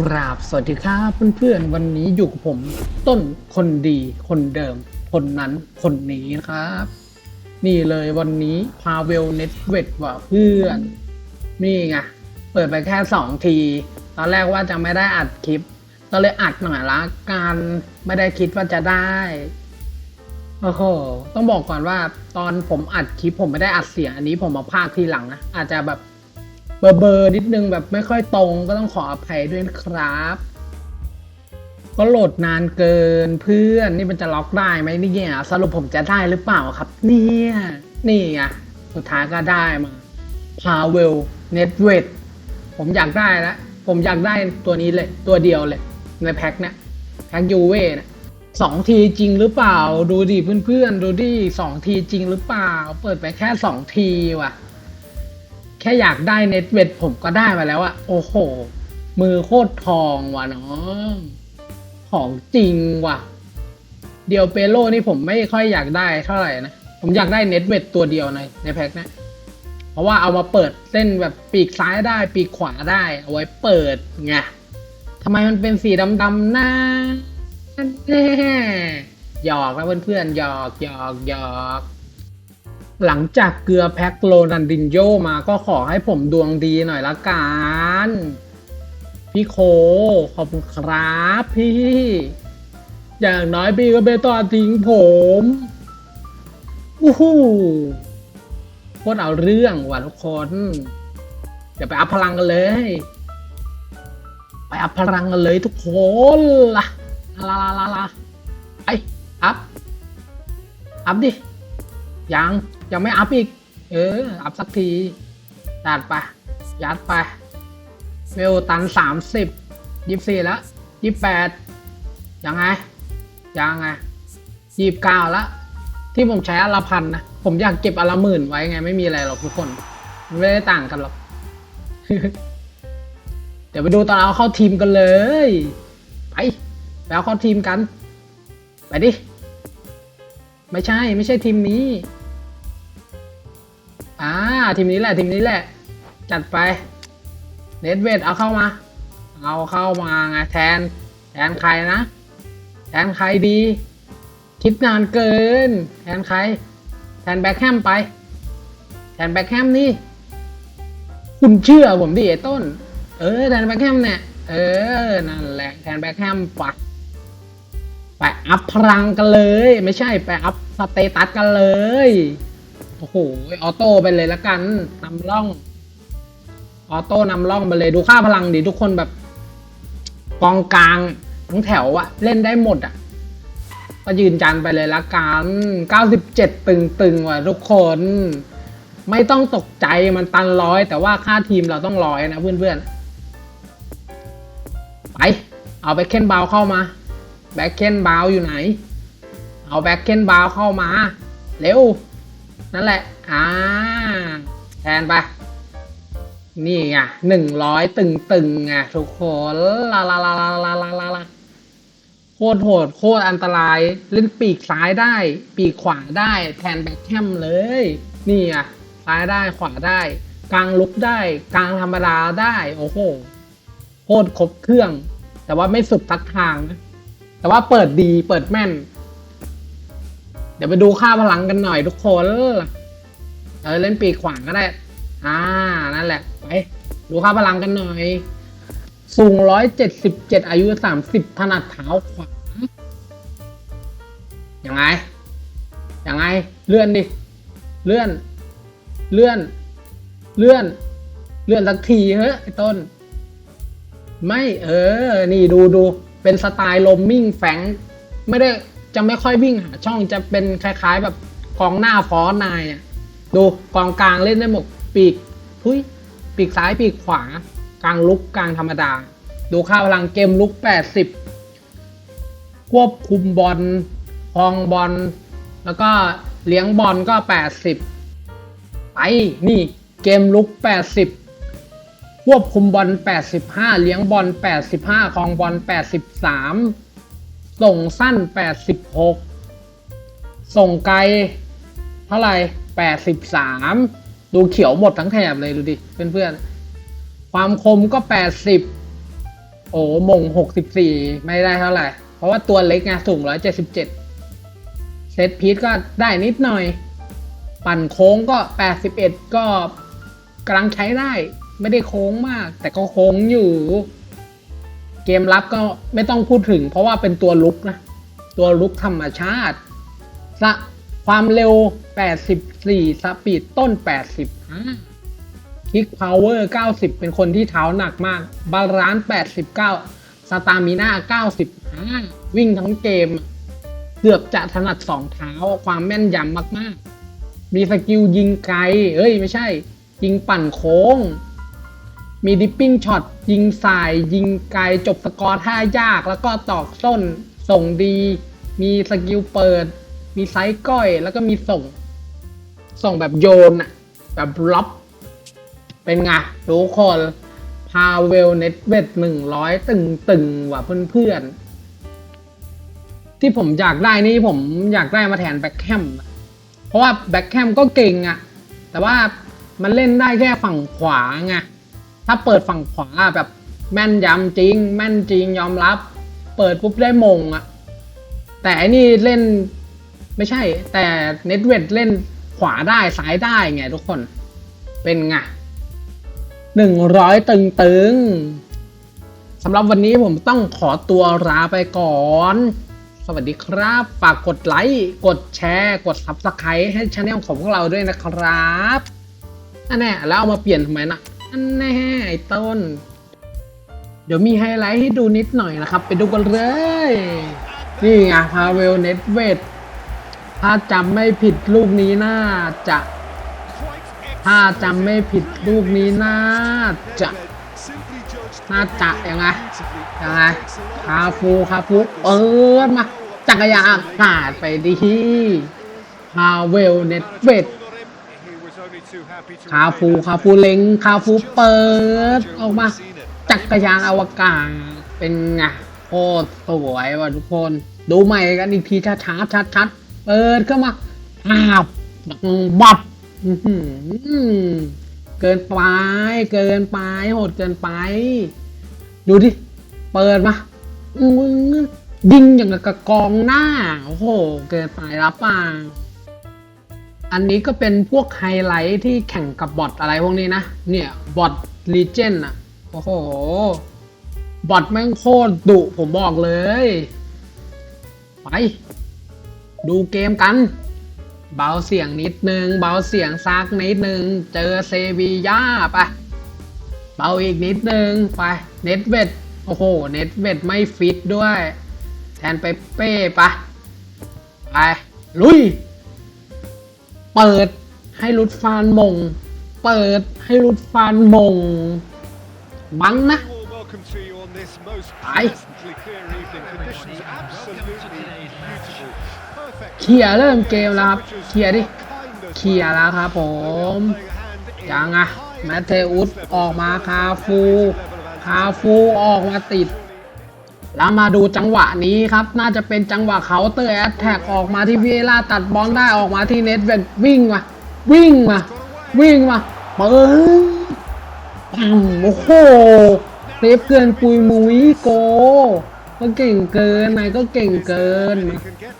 กราบสวัสดีครับเพื่อนๆ วันนี้อยู่กับผมต้นคนดีคนเดิม คนนั้นคนนี้นะครับ นี่เลยวันนี้พาเวลเน็ตเวทว่ะเพื่อน นี่ไงเปิดไปแค่สองที ตอนแรกว่าจะไม่ได้อัดคลิป ก็เลยอัดหน่อยละกันไม่ได้คิดว่าจะได้โอ้โหต้องบอกก่อนว่าตอนผมอัดคลิปผมไม่ได้อัดเสียงอันนี้ผมมาพากย์ทีหลังนะอาจจะแบบ เบอร์เบอร์นิดนึงแบบไม่ค่อยตรงก็ต้องขออภัยด้วยนะครับ ก็โหลดนานเกินเพื่อนนี่มันจะล็อกได้ไหมนี่เนี่ยสรุปผมจะได้หรือเปล่าครับ เนี่ย นี่ไงสุดท้ายก็ได้มาพาเวลเน็ตเวทผมอยากได้แล้วผมอยากได้ตัวนี้เลย ตัวเดียวเลย ในแพ็คเนี่ยแพ็คยูเว่เนี่ยสองทีจริงหรือเปล่า ดูดิเพื่อนๆ ดูดิสองทีจริงหรือเปล่า เปิดไปแค่สองทีว่ะ แค่อยากได้เน็ตเวทผมก็ได้มาแล้วอะโอ้โห มือโคตรทองว่ะน้องของจริงว่ะ เดียวเปโลนี่ผมไม่ค่อยอยากได้เท่าไหร่นะ ผมอยากได้เน็ตเวทตัวเดียวในในแพ็คเนะ เพราะว่าเอามาเปิดเส้นแบบปีกซ้ายได้ ปีกขวาได้ เอาไว้เปิดไงทำไมมันเป็นสีดำๆนะแน่หยอกแล้วเพื่อนๆหยอกหยอกหยอก หลังจากเกลือแพ็คโรนันดินโยมาก็ขอให้ผมดวงดีหน่อยละกันพี่โค ขอบคุณครับพี่ อย่างน้อยพี่ก็ไม่ต้องทิ้งผมอู้หูโคตรเอาเรื่องว่ะทุกคนเดี๋ยวไปอัพพลังกันเลย ไปอัพพลังกันเลยทุกคนล่ะลาลาลาลาไออัพ อัพดิ ยัง ยังไม่อัพอีก เออ อัพสักทีจัดไป ยัดไป เวลตันสามสิบยี่สี่แล้วยี่แปดยังไง ยังไงยี่เก้าแล้ว ที่ผมใช้อละพันนะ ผมอยากเก็บอละหมื่นไว้ไง ไม่มีอะไรหรอกทุกคน มันไม่ได้ต่างกันหรอก เดี๋ยวไปดูตอนเอาเข้าทีมกันเลย ไปไปเอาเข้าทีมกัน ไปดิ ไม่ใช่ ไม่ใช่ทีมนี้ อ่าทีมนี้แหละทีมนี้แหละ จัดไปเนตเวทเอาเข้ามา เอาเข้ามาไงแทน แทนใครนะ แทนใครดี คิดนานเกิน แทนใคร แทนแบ็คแฮมไป แทนแบ็คแฮมนี่ คุณเชื่อผมดิไอ้ต้น เออแทนแบ็คแฮมเนี่ย เออ นั่นแหละ แทนแบ็คแฮมปะไปอัพพลังกันเลย ไม่ใช่ไปอัพสเตตัสกันเลย โอ้โห ออโต้ไปเลยละกันนำร่อง ออโต้นำร่องไปเลยดูค่าพลังดิทุกคนแบบ กองกลางทั้งแถวอะเล่นได้หมดอะก็ยืนจันไปเลยละกัน97 ตึงๆว่ะทุกคน ไม่ต้องตกใจมันตันร้อย แต่ว่าค่าทีมเราต้องร้อยนะเพื่อนๆ ไป เอาแบ็คเคนบาวเข้ามา แบ็คเคนบาวอยู่ไหน เอาแบ็คเคนบาวเข้ามา เร็ว นั่นแหละ อ่า แทนไป นี่ไงหนึ่งร้อยตึงตึงไงทุกคนลาลาลาลาลาลาลาลาโคตรโหดโคตรอันตราย เล่นปีกซ้ายได้ ปีกขวาได้ แทนแบ็คแฮมเลย นี่อะซ้ายได้ขวาได้ กลางลุกได้ กลางธรรมดาได้ โอ้โหโคตรครบเครื่อง แต่ว่าไม่สุดทักทางนะแต่ว่าเปิดดีเปิดแม่น ดี๋ยวไปดูค่าพลังกันหน่อยทุกคน เออเล่นปีกขวาก็ได้ อ่า นั่นแหละ ไป ดูค่าพลังกันหน่อย สูงร้อยเจ็ดสิบเจ็ดอายุสามสิบถนัดเท้าขวายังไง ยังไง เลื่อนดิ เลื่อน เลื่อน เลื่อน เลื่อนสักทีเฮ้ยไอ้ต้น ไม่ เออ นี่ดูดู เป็นสไตล์ลมมิ่งแฝงไม่ได้ จะไม่ค่อยวิ่งหาช่องจะเป็นคล้าย ๆ แบบกองหน้าฟอนายอะดูกองกลางเล่นได้หมดปีกทุยปีกซ้ายปีกขวา กลางลุกกลางธรรมดา ดูค่าพลังเกมลุก 80 ควบคุมบอลคองบอลแล้วก็เลี้ยงบอลก็ 80 ไปนี่เกมลุก 80 ควบคุมบอล 85 เลี้ยงบอล 85ครองบอล 83 ส่งสั้น 86 ส่งไกล เท่าไหร่แปดสิบสามดูเขียวหมดทั้งแถบเลยดูดิ เพื่อนๆ ความคมก็แปดสิบโอ้มงหกสิบสี่ไม่ได้เท่าไหร่ เพราะว่าตัวเล็กไงสูงร้อยเจ็ดสิบเจ็ดเซตพีทก็ได้นิดหน่อย ปั่นโค้งก็แปดสิบเอ็ดก็กำลังใช้ได้ ไม่ได้โค้งมาก แต่ก็โค้งอยู่ กมรับก็ไม่ต้องพูดถึง เพราะว่าเป็นตัวลุกนะ ตัวลุกธรรมชาติสะความเร็ว 84 สปีดต้น 85คิกพาวเวอร์ 90 เป็นคนที่เท้าหนักมาก บาลานซ์ 89 สตามิน่า 95 วิ่งทั้งเกม เกือบจะถนัดสองเท้า ความแม่นยำมาก ๆ มีสกิลยิงไกล เอ้ย ไม่ใช่ ยิงปั่นโค้ง มีดิปปิ้งช็อตยิงสาย ยิงไกลจบสกอร์ท่ายาก แล้วก็ตอกส้น ส่งดี มีสกิลเปิด มีไซส์ก้อย แล้วก็มีส่ง ส่งแบบโยนอะแบบล็อบ เป็นไงทุกคนพาเวลเน็ตเวทหนึ่งร้อยตึงตึงว่ะเพื่อนๆ ที่ผมอยากได้นี่ผมอยากได้มาแทนแบ็คแคมเพราะว่าแบ็คแคมก็เก่งอะแต่ว่ามันเล่นได้แค่ฝั่งขวาไง ถ้าเปิดฝั่งขวาแบบแม่นยำจริง แม่นจริงยอมรับ เปิดปุ๊บได้มงอะแต่อันนี้เล่นไม่ใช่ แต่เน็ตเวทเล่นขวาได้ซ้ายได้ไงทุกคน เป็นไงหนึ่งร้อยตึงตึงๆสำหรับวันนี้ผมต้องขอตัวลาไปก่อน สวัสดีครับ ฝากกดไลค์ กดแชร์ กด Subscribe ให้ช anel ของพวกเราด้วยนะครับอันแน่แล้วเอามาเปลี่ยนทำไมนะ อันแน่ไอ้ต้น เดี๋ยวมีไฮไลท์ให้ดูนิดหน่อยนะครับ ไปดูกันเลย นี่ไงพาเวลเน็ตเวทถ้าจำไม่ผิดลูกนี้น่าจะ ถ้าจำไม่ผิดลูกนี้น่าจะ น่าจะยังไงยังไงคาฟูคาฟูเปิดมาจักรยานผ่านไปดีพาเวลเน็ตเวท คาฟูคาฟูเล็งคาฟูเปิดออกมา จักรยานอวกาศเป็นไงโคตรสวยว่ะทุกคน ดูใหม่กันอีกทีช้าช้าชัดชัดเปิดเข้ามาอาวบับเกินไป เกินไปโหดเกินไป ดูดิ เปิดมายิงอย่างกับกองหน้า โอ้โห เกินไปรับป่า อันนี้ก็เป็นพวกไฮไลท์ที่แข่งกับบอทอะไรพวกนี้นะ เนี่ยบอทลีเจนอะโอ้โห บอทแม่งโคตรดุผมบอกเลย ไป ดูเกมกัน เบาเสียงนิดนึง เบาเสียงซักนิดนึง เจอเซบีย่าไป เบาอีกนิดนึง ไป เน็ตเวทโอ้โห เน็ตเวทไม่ฟิตด้วย แทนไปเป้ไป ไป ลุย เปิดให้รุดฟานมง เปิดให้รุดฟานมง บังนะ Welcome to you on this most Aye. pleasantly clear evening. Conditions absolutely beautiful. Perfect. เคลียร์เริ่มเกมแล้วครับเคลียร์ดิ Kind of เคลียร์แล้วครับผม playing a hand in ยังไงแมทเทอุสออกมาคาฟู คาฟูออกมาติด แล้วมาดูจังหวะนี้ครับ น่าจะเป็นจังหวะเขาเตอร์แอตแทกออกมาที่วีล่าตัดบอลได้ออกมาที่เน็ตเวนวิ่งมาวิ่งมาวิ่งมาเปิดปั๊มโอ้โหเซฟเกินปุยมุยโก ก็เก่งเกินนายก็เก่งเกิน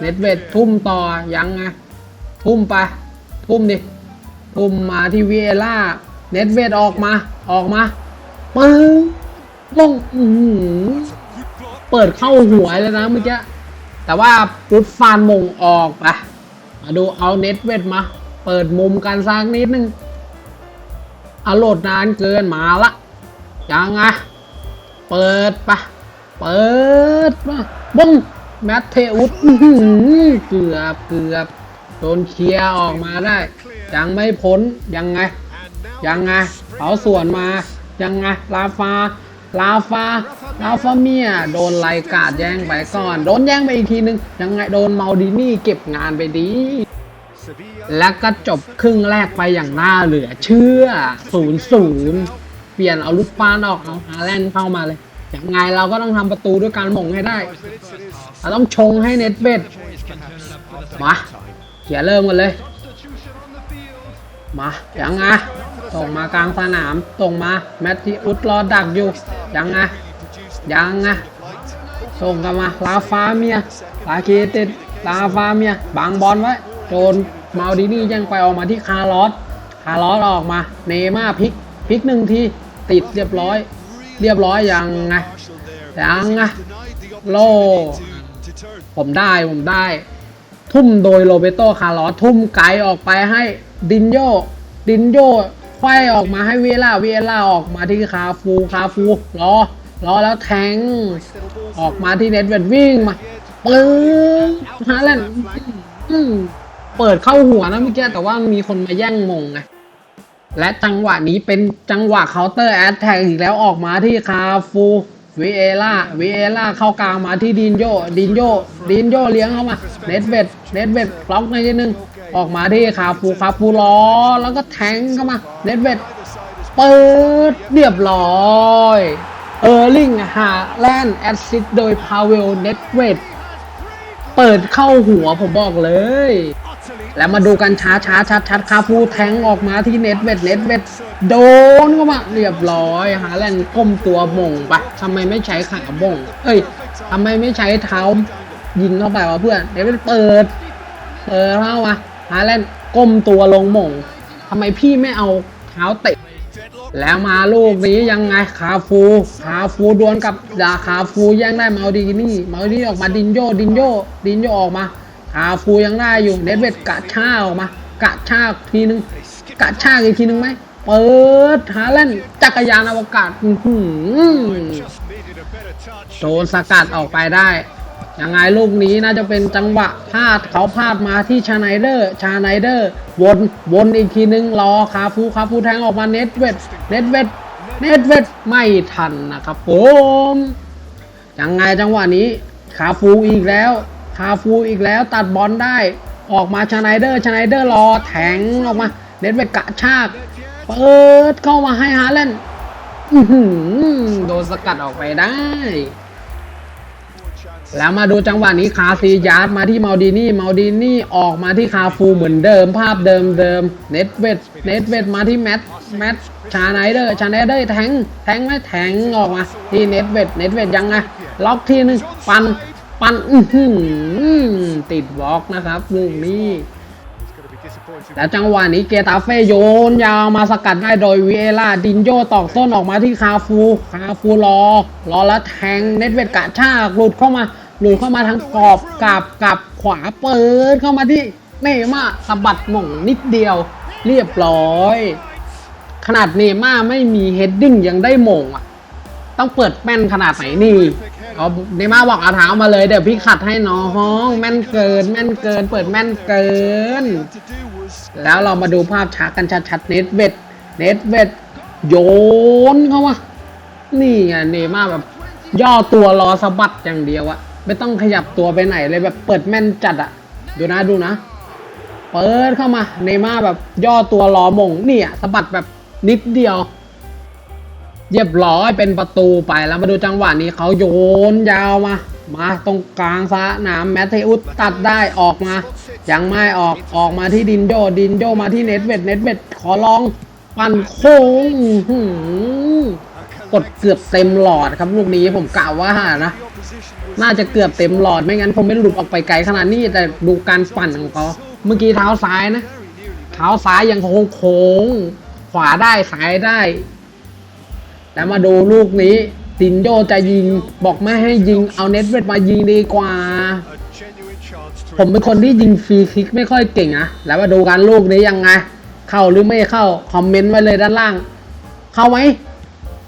เน็ตเวททุ่มต่อยังไงทุ่มไป ทุ่มดิ ทุ่มมาที่วีเอล่า เน็ตเวทออกมา ออกมาปึ้งลงอื้อ เปิดเข้าหัวเลยนะเมื่อกี้ แต่ว่ารุดฟานมงออกไปมาดูเอาเน็ตเวทมา เปิดมุมกันสักนิดนึงอาโหลดนานเกินมาละยังไงเปิดไปเปิดมาบุ้งแมทเทอุสเกือบเกือบโดนเคลียร์ออกมาได้ ยังไม่พ้นยังไง ยังไงเขาสวนมายังไงลาฟา ลาฟาลาฟาเมียโดนไลกาดแย่งไปก่อน โดนแย่งไปอีกทีนึง ยังไงโดนเมาดินี่เก็บงานไปดี แล้วก็จบครึ่งแรกไปอย่างน่าเหลือเชื่อศูนย์ศูนย์เปลี่ยนเอาลูกปานออกเอาฮาแลนด์เข้ามาเลย ยังไงเราก็ต้องทำประตูด้วยการหม่งให้ได้ เราต้องชงให้เน็ตเบดมาเขียเริ่มกันเลย มา ยังไง ส่งมากลางสนาม ส่งมา แมทธิอุสรอดักอยู่ ยังไงยังไงส่งกันมา ลาฟาเมีย ลาเคเตดลาฟาเมียบังบอลไว้ โจนมาดินี่ยังไปออกมาที่คาร์ลอส คาร์ลอสออกมา เนม่าพลิก พลิกหนึ่งที ติดเรียบร้อย เรียบร้อยยังไงยังไงโล ผมได้ผมได้ ทุ่มโดยโรเบโตคาร์ลอสทุ่มไกลออกไปให้ดินโยดินโย ไฟออกมาให้เวล่าเวล่าออกมาที่คาฟูคาฟูรอรอแล้วแทง ออกมาที่เน็ตเวดวิ่งมาปึ้งฮาแลนด์เปิดเข้าหัวนะเมื่อกี้แต่ว่ามีคนมาแย่งมงไงและจังหวะนี้เป็นจังหวะเคาน์เตอร์แอตแทกอีกแล้วออกมาที่คาฟู วิเอล่าวิเอล่าเข้ากลางมาที่ดินโยดินโยดินโยเลี้ยงเข้ามาเนตเวดเนตเวดล็อกในทีนึงออกมาที่คาฟูคาฟูล้อแล้วก็แทงเข้ามาเนตเวดเปิดเรียบร้อยเออร์ลิงหาแลนด์แอดซิดโดยพาเวลเนตเวดเปิดเข้าหัวผมบอกเลย แล้วมาดูกันช้าช้าชัดชัดคาฟูแทงออกมาที่เน็ตเวดเน็ตเวดโดนเข้ามาเรียบร้อยหาแลนก้มตัวมงปะทำไมไม่ใช้ขาบ่งเอ้ยทำไมไม่ใช้เท้ายิงเข้าไปวะเพื่อนเน็ตเวดเปิดเปิดเข้ามาหาแลนก้มตัวลงมงทำไมพี่ไม่เอาเท้าเตะแล้วมาลูกนี้ยังไงคาฟูคาฟูดวลกับดาคาฟูแย่งได้เมาดีนี่มาดีออกมาดินโยดินโยดินโยออกมา คาฟูยังได้อยู่เน็ตเวดกะชาออกมากะชาทีนึงกะชาอีกทีนึงไหมเปิดฮาแลนด์จักรยานอวกาศหืโดนสกัดออกไปได้ยังไงลูกนี้น่าจะเป็นจังหวะพลาดเขาพลาดมาที่ชาไนเดอร์ ชาไนเดอร์ วนวนอีกทีนึงรอคาฟูคาฟูแทงออกมาเน็ตเวดเน็ตเวดเน็ตเวดไม่ทันนะครับผมยังไงจังหวะนี้คาฟูอีกแล้วาฟูอีกแล้วตัดบอลได้ออกมาชาไนเดอร์ชาไนเดอร์รอแทงออกมาเน็ตเวดกะชากเปิดเข้ามาให้ฮาแลนด์อื้อหือโดนสกัดออกไปได้ แล้วมาดูจังหวะนี้คาซียาร์ดมาที่มาดินี่มาดินี่ออกมาที่คาฟูเหมือนเดิมภาพเดิมเดิมเน็ตเวดเน็ตเวดมาที่แมทแมทชาไนเดอร์ชาไนเดอร์แทงแทงไหมแทงออกมาที่เน็ตเวดเน็ตเวดยังไงล็อกทีนึงปัน ปันอื้อหือติดบล็อกนะครับลูกนี้ แล้วจังหวะนี้เกตาเฟโยนยาวมาสกัดได้โดยวีเอล่าดินโยตอกส้นออกมาที่คาฟู คาฟูรอ รอแล้วแทงเน็ตเวดกะชากหลุดเข้ามา หลุดเข้ามาทางกรอบกับกับขวาเปิดเข้ามาที่เนม่าสะบัดหม่งนิดเดียว เรียบร้อย ขนาดเนม่าไม่มีเฮดดิ้งยังได้หม่งอะ ต้องเปิดแม่นขนาดไหนนี่ เอาเนม่าบอกเอาเท้ามาเลยเดี๋ยวพี่ขัดให้น้องแม่นเกิน แม่นเกิน เปิดแม่นเกิน แล้วเรามาดูภาพช้ากันชัดๆเน็ตเวดเน็ตเวดโยนเข้ามานี่ไงเนม่าแบบ ย่อตัวรอสะบัดอย่างเดียวอะไม่ต้องขยับตัวไปไหนเลยแบบเปิดแม่นจัดอะดูนะดูนะเปิดเข้ามาเนม่าแบบย่อตัวรอมงเนี่ยสะบัดแบบนิดเดียว เรียบร้อยเป็นประตูไปแล้วมาดูจังหวะนี้เขาโยนยาวมา มาตรงกลางสนามแมทเทอุสตัดได้ออกมา ยังไม่ออกออกมาที่ดินโยดินโยมาที่เน็ตเวดเน็ตเวดขอลองปั่นโค้งกดเกือบเต็มหลอดครับลูกนี้ผมกล่าวว่านะน่าจะเกือบเต็มหลอดไม่งั้นผมไม่หลุดออกไปไกลขนาดนี้แต่ดูการปั่นของเขาเมื่อกี้เท้าซ้ายนะ เท้าซ้ายยังโค้งโค้งขวาได้ซ้ายได้ แล้วมาดูลูกนี้ตินโยจะยิงบอกไม่ให้ยิงเอาเน็ตเวทมายิงดีกว่า ผมเป็นคนที่ยิงฟรีคิกไม่ค่อยเก่งนะแล้วมาดูกันลูกนี้ยังไง เข้าหรือไม่เข้า คอมเมนต์ไว้เลยด้านล่าง เข้าไหม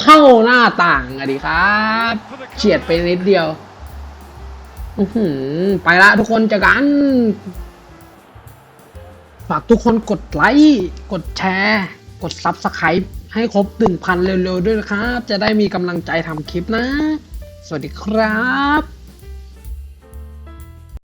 เข้าหน้าต่างอะดิครับเฉียดไปนิดเดียวไปละทุกคนจะกันฝากทุกคนกดไลค์ กดแชร์ กดซับสไคร b ์ ให้ครบ 1,000 เร็วๆด้วยนะครับ จะได้มีกำลังใจทำคลิปนะ สวัสดีครับ